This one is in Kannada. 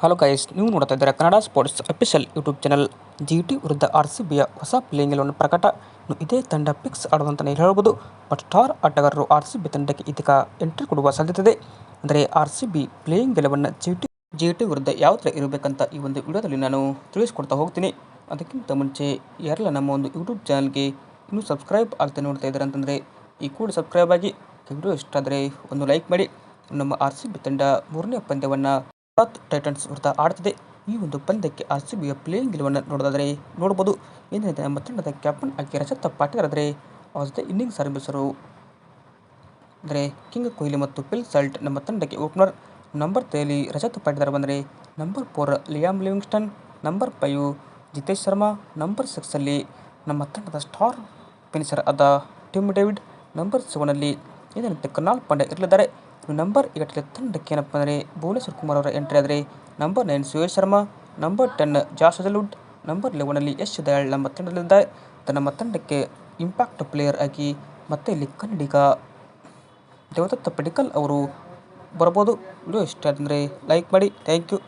ಹಲೋ ಗೈಸ್ ನೀವು ನೋಡ್ತಾ ಇದ್ದೀರಾ Kannada sports official YouTube channel G T ವಿರುದ್ಧ ಆರ್ ಸಿ ಬಿಯ ಹೊಸ ಪ್ಲೇಯಿಂಗ್ ಎಲೆವನ್ ಪ್ರಕಟ. ಇದೇ ತಂಡ ಪಿಕ್ಸ್ ಆಡುವಂತಲೇ ಹೇಳಬಹುದು ಬಟ್ ಸ್ಟಾರ್ ಆಟಗಾರರು ಆರ್ ಸಿ ಬಿ ತಂಡಕ್ಕೆ ಇದೀಗ ಎಂಟ್ರಿ ಕೊಡುವ ಸಾಧ್ಯತೆ ಇದೆ. ಅಂದರೆ ಆರ್ ಸಿ ಬಿ ಪ್ಲೇಯಿಂಗ್ ಗೆಲುವನ್ನು ಜಿ ಟಿ ಜಿ ಟಿ ವಿರುದ್ಧ ಯಾವ ಥರ ಇರಬೇಕಂತ ಈ ಒಂದು ವಿಡಿಯೋದಲ್ಲಿ ನಾನು ತಿಳಿಸ್ಕೊಡ್ತಾ ಹೋಗ್ತೀನಿ. ಅದಕ್ಕಿಂತ ಮುಂಚೆ ಯಾರೆಲ್ಲ ನಮ್ಮ ಒಂದು ಯೂಟ್ಯೂಬ್ ಚಾನಲ್ಗೆ ಇನ್ನೂ ಸಬ್ಸ್ಕ್ರೈಬ್ ಆಗ್ತಾ ನೋಡ್ತಾ ಇದ್ದಾರೆ ಅಂತಂದರೆ ಈ ಕೂಡ ಸಬ್ಸ್ಕ್ರೈಬ್ ಆಗಿ. ವಿಡಿಯೋ ಇಷ್ಟ ಆದರೆ ಒಂದು ಲೈಕ್ ಮಾಡಿ. ನಮ್ಮ ಆರ್ ಸಿ ಬಿ ತಂಡ ಮೂರನೇ ಪಂದ್ಯವನ್ನು ಗುಜರಾತ್ ಟೈಟನ್ಸ್ ವಿರುದ್ಧ ಆಡ್ತಿದೆ ಈ ಒಂದು ಪಂದ್ಯಕ್ಕೆ ಆರ್ ಸಿ ಬಿಯ ಪ್ಲೇಯಿಂಗ್ ಗೆಲುವನ್ನು ನೋಡೋದಾದರೆ ನೋಡಬಹುದು ಏನಿದೆ ನಮ್ಮ ತಂಡದ ಕ್ಯಾಪ್ಟನ್ ಆಗಿ ರಜತ್ ಪಾಟೀಲ್ ಆದರೆ ಅವರ ಇನ್ನಿಂಗ್ಸ್ ಆರಂಭಿಸರು. ಅಂದರೆ ಕಿಂಗ್ ಕೊಹ್ಲಿ ಮತ್ತು ಪಿಲ್ ಸಾಲ್ಟ್ ನಮ್ಮ ತಂಡಕ್ಕೆ ಓಪನರ್ ನಂಬರ್ ತ್ರೀಯಲ್ಲಿ ರಜತ್ ಪಾಟೀದಾರ್ ಬಂದರೆ number four Liam Livingstone number five Jitesh Sharma number ಸಿಕ್ಸಲ್ಲಿ ನಮ್ಮ ತಂಡದ ಸ್ಟಾರ್ ಫಿನಿಷರ್ ಆದ ಟಿಮ್ ಡೇವಿಡ್ ನಂಬರ್ ಸೆವೆನಲ್ಲಿ ಇದರಂತೆ ಕರ್ನಾಲ್ ಪಾಂಡೆ ಇರಲಿದ್ದಾರೆ. ನಂಬರ್ ಈಗ ತಂಡಕ್ಕೆ ಏನಪ್ಪ ಅಂದರೆ ಭುವನೇಶ್ವರ್ ಕುಮಾರ್ ಅವರ ಎಂಟ್ರಿ ಆದರೆ number nine Suyash Sharma, number ten Josh Hazlewood number ಲೆವೆನಲ್ಲಿ Yash Dayal ನಮ್ಮ ತಂಡದಲ್ಲಿದ್ದ ನಮ್ಮ ತಂಡಕ್ಕೆ ಇಂಪ್ಯಾಕ್ಟ್ ಪ್ಲೇಯರ್ ಆಗಿ ಮತ್ತೆ ಇಲ್ಲಿ ಕನ್ನಡಿಗ ದೇವದತ್ತ ಪಡಿಕಲ್ ಅವರು ಬರ್ಬೋದು. ವಿಡಿಯೋ ಇಷ್ಟ ಅಂದರೆ ಲೈಕ್ ಮಾಡಿ. Thank you.